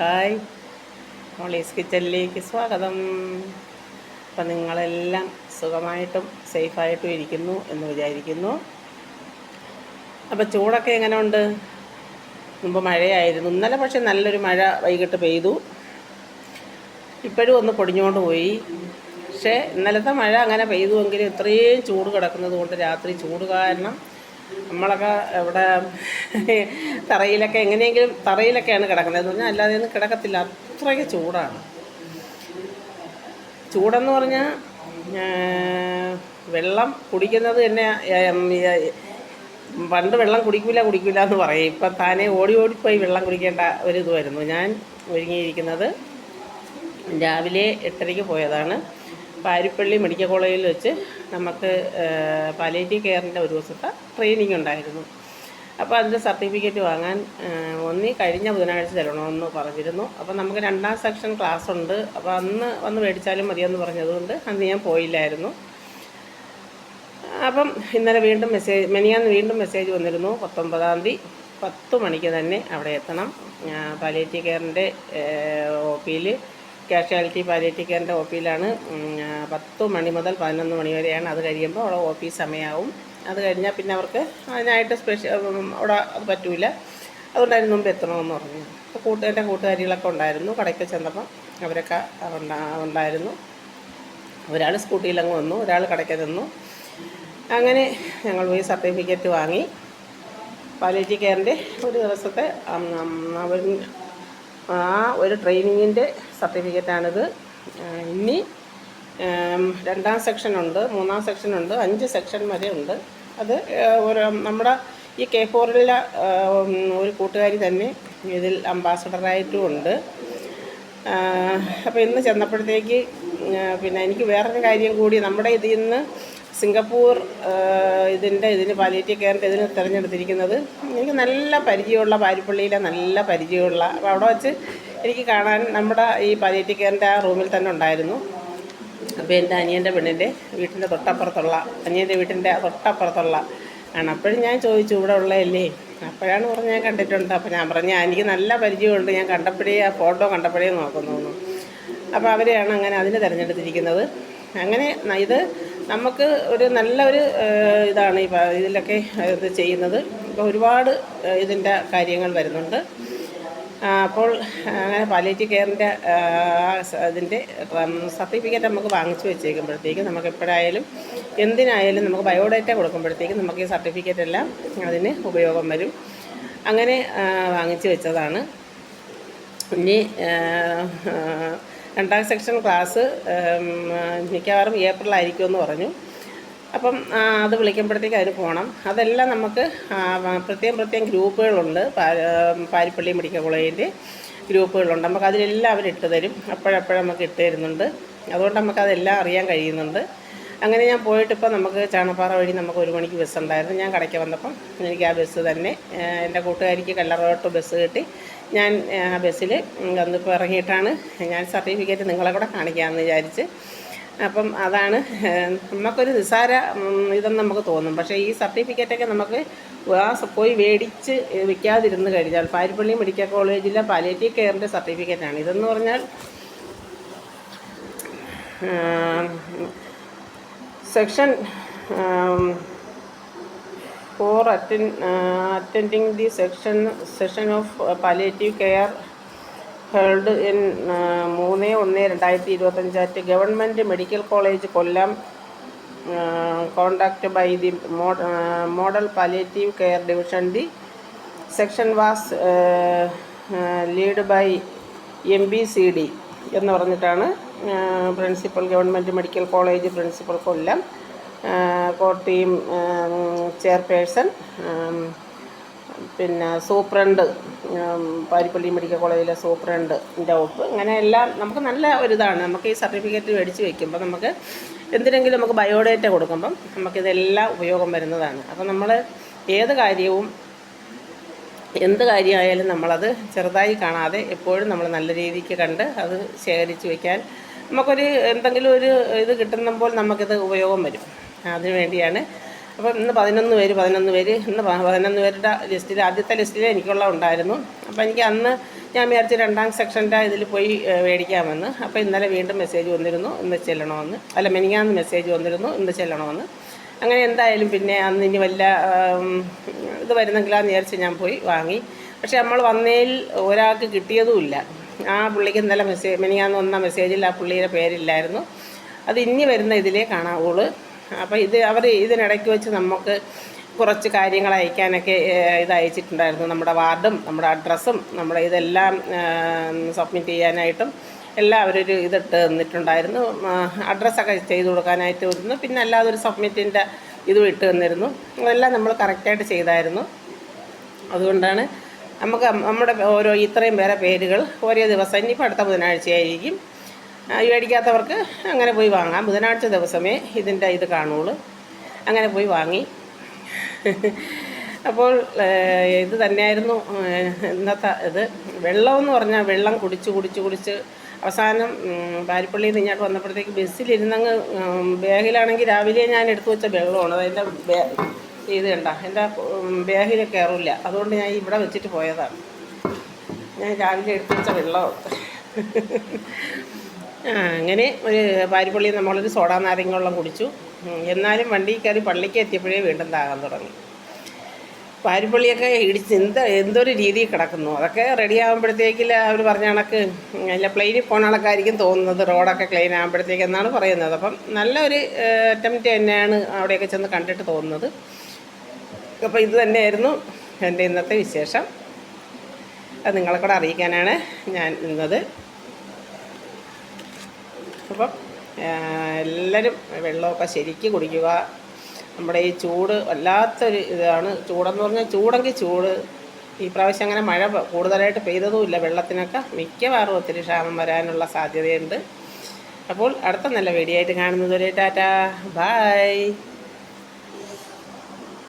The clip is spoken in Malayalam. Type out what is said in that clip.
ഹായ്. മോളീസ് കിച്ചണിലേക്ക് സ്വാഗതം. അപ്പം നിങ്ങളെല്ലാം സുഖമായിട്ടും സേഫായിട്ടും ഇരിക്കുന്നു എന്ന് വിചാരിക്കുന്നു. അപ്പോൾ ചൂടൊക്കെ എങ്ങനെ ഉണ്ട് മുമ്പ് മഴയായിരുന്നു. ഇന്നലെ പക്ഷേ നല്ലൊരു മഴ വൈകിട്ട് പെയ്തു. ഇപ്പോഴും ഒന്ന് പൊടിഞ്ഞുകൊണ്ട് പോയി. പക്ഷേ ഇന്നലത്തെ മഴ അങ്ങനെ പെയ്തുവെങ്കിലും ഇത്രയും ചൂട് കിടക്കുന്നത് കൊണ്ട് രാത്രി ചൂട് കാരണം നമ്മളൊക്കെ ഇവിടെ തറയിലൊക്കെ എങ്ങനെയെങ്കിലും തറയിലൊക്കെയാണ് കിടക്കുന്നത്. എന്ന് പറഞ്ഞാൽ അല്ലാതെ ഒന്നും കിടക്കത്തില്ല. അത്രയ്ക്ക് ചൂടാണ്. ചൂടെന്ന് പറഞ്ഞാൽ വെള്ളം കുടിക്കുന്നത് തന്നെ പണ്ട് വെള്ളം കുടിക്കില്ല കുടിക്കില്ല എന്ന് പറയും. ഇപ്പം താനെ ഓടി ഓടിപ്പോയി വെള്ളം കുടിക്കേണ്ട ഒരു ഇത് വരുന്നു ഞാൻ ഒരുങ്ങിയിരിക്കുന്നത് രാവിലെ എട്ടരയ്ക്ക് പോയതാണ്. പാരിപ്പള്ളി മെഡിക്കൽ കോളേജിൽ വെച്ച് നമുക്ക് പാലേറ്റീവ് കെയറിന്റെ ഒരു ദിവസത്തെ ട്രെയിനിങ് ഉണ്ടായിരുന്നു. അപ്പോൾ അതിന്റെ സർട്ടിഫിക്കറ്റ് വാങ്ങാൻ ഒന്നീ കഴിഞ്ഞ ബുധനാഴ്ച തരണമെന്ന് പറഞ്ഞിരുന്നു. അപ്പോൾ നമുക്ക് രണ്ടാം സെക്ഷൻ ക്ലാസ് ഉണ്ട്. അപ്പോൾ അന്ന് വന്ന് മേടിച്ചാലും മതിയെന്ന് പറഞ്ഞതുകൊണ്ട് അന്ന് ഞാൻ പോയില്ലായിരുന്നു. അപ്പം ഇന്നലെ വീണ്ടും മെസ്സേജ് മെനിയാന്ന് വീണ്ടും മെസ്സേജ് വന്നിരുന്നു പത്തൊമ്പതാം തീയതി. പത്ത് മണിക്ക് തന്നെ അവിടെ എത്തണം. പാലിയേറ്റീവ് കെയറിന്റെ ഒ പിയിൽ കാഷ്വാലിറ്റി പാലിയേറ്റീവ് കെയറിന്റെ ഒ പിയിലാണ് പത്ത് മണി മുതൽ പതിനൊന്ന് മണി വരെയാണ് അത് കഴിയുമ്പോൾ അവിടെ ഒ പി സമയമാവും. അത് കഴിഞ്ഞാൽ പിന്നെ അവർക്ക് അതിനായിട്ട് സ്പെഷ്യൽ അവിടെ അത് പറ്റൂല. അതുകൊണ്ട് അതിന് മുമ്പ് എത്തണമെന്ന് പറഞ്ഞു. അപ്പോൾ കൂട്ട് എന്റെ കൂട്ടുകാരികളൊക്കെ ഉണ്ടായിരുന്നു. കടയ്ക്ക് ചെന്നപ്പം അവരൊക്കെ ഉണ്ടായിരുന്നു. ഒരാൾ സ്കൂട്ടിയിലങ്ങ് വന്നു ഒരാൾ കടയ്ക്ക് നിന്നു അങ്ങനെ ഞങ്ങൾ പോയി സർട്ടിഫിക്കറ്റ് വാങ്ങി. പാലിയേറ്റീവ് കെയറിന്റെ ഒരു ദിവസത്തെ ആ ഒരു ട്രെയിനിങ്ങിന്റെ സർട്ടിഫിക്കറ്റാണിത്. ഇനി രണ്ടാം സെക്ഷനുണ്ട് മൂന്നാം സെക്ഷനുണ്ട് അഞ്ച് സെക്ഷൻ വരെ ഉണ്ട്. അത് ഒരു നമ്മുടെ ഈ കെ ഫോറിലെ ഒരു കൂട്ടുകാരി തന്നെ ഇതിൽ അംബാസഡറായിട്ടും ഉണ്ട്. അപ്പോൾ ഇന്ന് ചെന്നപ്പോഴത്തേക്ക് പിന്നെ എനിക്ക് വേറൊരു കാര്യം കൂടി നമ്മുടെ ഇതിൽ നിന്ന് സിംഗപ്പൂർ ഇതിന്റെ ഇതിന് പാലിയേറ്റീവ് കെയറിന്റെ ഇതിന് തിരഞ്ഞെടുത്തിരിക്കുന്നത്. എനിക്ക് നല്ല പരിചയമുള്ള പാരിപ്പള്ളിയിലെ നല്ല പരിചയമുള്ള അപ്പോൾ അവിടെ വെച്ച് എനിക്ക് കാണാൻ നമ്മുടെ ഈ പാലിയേറ്റീവ് കെയറിന്റെ ആ റൂമിൽ തന്നെ ഉണ്ടായിരുന്നു. അപ്പോൾ എന്റെ അനിയന്റെ പെണ്ണിന്റെ വീട്ടിന്റെ തൊട്ടപ്പുറത്തുള്ള അനിയന്റെ വീട്ടിന്റെ തൊട്ടപ്പുറത്തുള്ള ആണ്. അപ്പോഴും ഞാൻ ചോദിച്ചു ഇവിടെ ഉള്ളതല്ലേ? അപ്പോഴാണ് പറഞ്ഞ് ഞാൻ കണ്ടിട്ടുണ്ട്. അപ്പോൾ ഞാൻ പറഞ്ഞു എനിക്ക് നല്ല പരിചയമുണ്ട്. ഞാൻ കണ്ടപ്പോഴേ ആ ഫോട്ടോ കണ്ടപ്പോഴേ നോക്കുന്നു. അപ്പോൾ അവരെയാണ് അങ്ങനെ അതിന് തിരഞ്ഞെടുത്തിരിക്കുന്നത്. അങ്ങനെ ഇത് നമുക്ക് ഒരു നല്ലൊരു ഒരു ഇതാണ് ഈ ഇതിലൊക്കെ ഇത് ചെയ്യുന്നത്. ഇപ്പോൾ ഒരുപാട് ഇതിന്റെ കാര്യങ്ങൾ വരുന്നുണ്ട്. അപ്പോൾ അങ്ങനെ പാലിയേറ്റീവ് കെയറിന്റെ അതിന്റെ സർട്ടിഫിക്കറ്റ് നമുക്ക് വാങ്ങിച്ചു വെച്ചേക്കുമ്പോഴത്തേക്കും നമുക്ക് എപ്പോഴായാലും എന്തിനായാലും നമുക്ക് ബയോഡേറ്റ കൊടുക്കുമ്പോഴത്തേക്കും നമുക്ക് ഈ സർട്ടിഫിക്കറ്റ് എല്ലാം അതിന് ഉപയോഗം വരും. അങ്ങനെ വാങ്ങിച്ചു വെച്ചതാണ്. ഇനി രണ്ടാം സെക്ഷൻ ക്ലാസ് മിക്കവാറും ഏപ്രിലായിരിക്കുമെന്ന് പറഞ്ഞു. അപ്പം അത് വിളിക്കുമ്പോഴത്തേക്ക് അതിന് പോകണം. അതെല്ലാം നമുക്ക് പ്രത്യേകം പ്രത്യേകം ഗ്രൂപ്പുകളുണ്ട്. പാരിപ്പള്ളി മെഡിക്കൽ കോളേജിന്റെ ഗ്രൂപ്പുകളുണ്ട്. നമുക്ക് അതിലെല്ലാം അവർ ഇട്ട് തരും. അപ്പോഴപ്പോഴും നമുക്ക് ഇട്ട് തരുന്നുണ്ട്. അതുകൊണ്ട് നമുക്കതെല്ലാം അറിയാൻ കഴിയുന്നുണ്ട്. അങ്ങനെ ഞാൻ പോയിട്ടിപ്പോൾ നമുക്ക് ചാണപ്പാറ വഴി നമുക്ക് ഒരു മണിക്ക് ബസ് ഉണ്ടായിരുന്നു. ഞാൻ കടയ്ക്ക് വന്നപ്പം എനിക്ക് ആ ബസ് തന്നെ എന്റെ കൂട്ടുകാരിക്ക് കല്ലറോട്ട് ബസ് കിട്ടി. ഞാൻ ആ ബസ്സിൽ വന്നിപ്പോൾ ഇറങ്ങിയിട്ടാണ് ഞാൻ സർട്ടിഫിക്കറ്റ് നിങ്ങളെ കൂടെ കാണിക്കാമെന്ന് വിചാരിച്ച്. അപ്പം അതാണ് നമുക്കൊരു നിസ്സാര ഇതെന്ന് നമുക്ക് തോന്നും. പക്ഷേ ഈ സർട്ടിഫിക്കറ്റൊക്കെ നമുക്ക് പോയി മേടിച്ച് വിൽക്കാതിരുന്ന് കഴിഞ്ഞാൽ പാരിപ്പള്ളി മെഡിക്കൽ കോളേജിലെ പാലിയേറ്റീവ് കെയറിന്റെ സർട്ടിഫിക്കറ്റാണ് ഇതെന്ന് പറഞ്ഞാൽ section for atten attending the section session of palliative care held in മൂന്ന് ഒന്ന് രണ്ടായിരത്തി ഇരുപത്തഞ്ച് at government medical college Kollam contact by the model palliative care division the section was lead by M B C D എന്ന് പറഞ്ഞിട്ടാണ് principal government medical college principal Kollam Kottayam chairperson പിന്നെ സൂപ്രണ്ട് പാരിപ്പള്ളി മെഡിക്കൽ കോളേജിലെ സൂപ്രണ്ടിന്റെ ഒപ്പ് അങ്ങനെ എല്ലാം നമുക്ക് നല്ല ഒരിതാണ് നമുക്ക് ഈ സർട്ടിഫിക്കറ്റ് മേടിച്ച് വയ്ക്കുമ്പോൾ നമുക്ക് എന്തിനെങ്കിലും നമുക്ക് ബയോഡേറ്റ കൊടുക്കുമ്പം നമുക്കിതെല്ലാം ഉപയോഗം വരുന്നതാണ്. അപ്പം നമ്മൾ ഏത് കാര്യവും എന്ത് കാര്യമായാലും നമ്മളത് ചെറുതായി കാണാതെ എപ്പോഴും നമ്മൾ നല്ല രീതിക്ക് കണ്ട് അത് ശേഖരിച്ച് വയ്ക്കാൻ നമുക്കൊരു എന്തെങ്കിലും ഒരു ഇത് കിട്ടുമ്പോൾ നമുക്കിത് ഉപയോഗം വരും. അതിനു വേണ്ടിയാണ്. അപ്പം ഇന്ന് പതിനൊന്ന് പേര് പതിനൊന്ന് പേര് ഇന്ന് പതിനൊന്ന് പേരുടെ ലിസ്റ്റിൽ ആദ്യത്തെ ലിസ്റ്റിൽ എനിക്കുള്ള ഉണ്ടായിരുന്നു. അപ്പോൾ എനിക്ക് അന്ന് ഞാൻ വിചാരിച്ച് രണ്ടാം സെക്ഷന്റെ ഇതിൽ പോയി മേടിക്കാമെന്ന്. അപ്പോൾ ഇന്നലെ വീണ്ടും മെസ്സേജ് വന്നിരുന്നു ഇന്ന് ചെല്ലണമെന്ന്. അല്ല മെനിങ്ങാന്ന് മെസ്സേജ് വന്നിരുന്നു ഇന്ന് ചെല്ലണമെന്ന്. അങ്ങനെ എന്തായാലും പിന്നെ അന്ന് ഇനി വല്ല ഇത് വരുന്നെങ്കിലാന്ന് വിചാരിച്ച് ഞാൻ പോയി വാങ്ങി. പക്ഷേ നമ്മൾ വന്നതിൽ ഒരാൾക്ക് കിട്ടിയതുമില്ല ആ പുള്ളിക്ക് ഇന്നലെ മെസ്സേജ് മിനിയാന്ന് വന്ന മെസ്സേജിൽ ആ പുള്ളിയുടെ പേരില്ലായിരുന്നു. അത് ഇനി വരുന്ന ഇതിലേ കാണാവുള്ളൂ. അപ്പോൾ ഇത് അവർ ഇതിനിടയ്ക്ക് വെച്ച് നമുക്ക് കുറച്ച് കാര്യങ്ങൾ അയക്കാനൊക്കെ ഇത് അയച്ചിട്ടുണ്ടായിരുന്നു. നമ്മുടെ വാർഡും നമ്മുടെ അഡ്രസ്സും നമ്മുടെ ഇതെല്ലാം സബ്മിറ്റ് ചെയ്യാനായിട്ടും എല്ലാം അവരൊരു ഇതിട്ട് തന്നിട്ടുണ്ടായിരുന്നു. അഡ്രസ്സൊക്കെ ചെയ്ത് കൊടുക്കാനായിട്ട് വരുന്നു. പിന്നെ അല്ലാതെ ഒരു സബ്മിറ്റിന്റെ ഇതും ഇട്ട് തന്നിരുന്നു. അതെല്ലാം നമ്മൾ കറക്റ്റായിട്ട് ചെയ്തായിരുന്നു. അതുകൊണ്ടാണ് നമുക്ക് നമ്മുടെ ഓരോ ഇത്രയും പേരെ പേരുകൾ ഓരോ ദിവസം ഇനിയിപ്പോൾ അടുത്ത ബുധനാഴ്ചയായിരിക്കും. മേടിക്കാത്തവർക്ക് അങ്ങനെ പോയി വാങ്ങാം. ബുധനാഴ്ച ദിവസമേ ഇതിന്റെ ഇത് കാണുള്ളൂ. അങ്ങനെ പോയി വാങ്ങി. അപ്പോൾ ഇത് തന്നെയായിരുന്നു ഇന്നത്തെ ഇത്. വെള്ളമെന്ന് പറഞ്ഞാൽ വെള്ളം കുടിച്ച് കുടിച്ച് കുടിച്ച് അവസാനം പാരിപ്പള്ളിയിൽ നിന്ന് ഇങ്ങോട്ട് വന്നപ്പോഴത്തേക്ക് ബസ്സിലിരുന്നങ്ങ് ബാഗിലാണെങ്കിൽ രാവിലെ ഞാൻ എടുത്തു വെച്ച വെള്ളമാണ്. അതിന്റെ ഇത് കണ്ട. എന്റെ ബാഗിൽ കയറില്ല. അതുകൊണ്ട് ഞാൻ ഇവിടെ വെച്ചിട്ട് പോയതാണ്. ഞാൻ രാവിലെ എടുത്തു വെച്ച വെള്ളമാണ് ആ അങ്ങനെ ഒരു പാരിപ്പള്ളിയിൽ നമ്മളൊരു സോഡാ നാരങ്ങ വെള്ളം കുടിച്ചു എന്നാലും വണ്ടി കയറി പള്ളിക്ക് എത്തിയപ്പോഴേ വീണ്ടും താകാൻ തുടങ്ങി. പാരിപ്പള്ളിയൊക്കെ ഇടിച്ച് എന്ത് എന്തൊരു രീതിയിൽ കിടക്കുന്നു. അതൊക്കെ റെഡി ആകുമ്പോഴത്തേക്കിൽ അവർ പറഞ്ഞ കണക്ക് അല്ല പ്ലെയിനിൽ പോണ കണക്കായിരിക്കും തോന്നുന്നത്. റോഡൊക്കെ ക്ലീൻ ആകുമ്പോഴത്തേക്ക് എന്നാണ് പറയുന്നത്. അപ്പം നല്ലൊരു അറ്റംപ്റ്റ് തന്നെയാണ് അവിടെയൊക്കെ ചെന്ന് കണ്ടിട്ട് തോന്നുന്നത്. അപ്പോൾ ഇത് തന്നെയായിരുന്നു എന്റെ ഇന്നത്തെ വിശേഷം. അത് നിങ്ങളെ കൂടെ അറിയിക്കാനാണ് ഞാൻ നിന്നത്. അപ്പം എല്ലാവരും വെള്ളമൊക്കെ ശരിക്ക് കുടിക്കുക. നമ്മുടെ ഈ ചൂട് വല്ലാത്തൊരു ഇതാണ്. ചൂടെന്ന് പറഞ്ഞാൽ ചൂടെങ്കിൽ ചൂട്. ഈ പ്രാവശ്യം അങ്ങനെ മഴ കൂടുതലായിട്ട് പെയ്തതുമില്ല. വെള്ളത്തിനൊക്കെ മിക്കവാറും ഒത്തിരി ക്ഷാമം വരാനുള്ള സാധ്യതയുണ്ട്. അപ്പോൾ അടുത്ത നല്ല വീഡിയോ ആയിട്ട് കാണുന്നതുവരെ ടാറ്റാ. ബായ്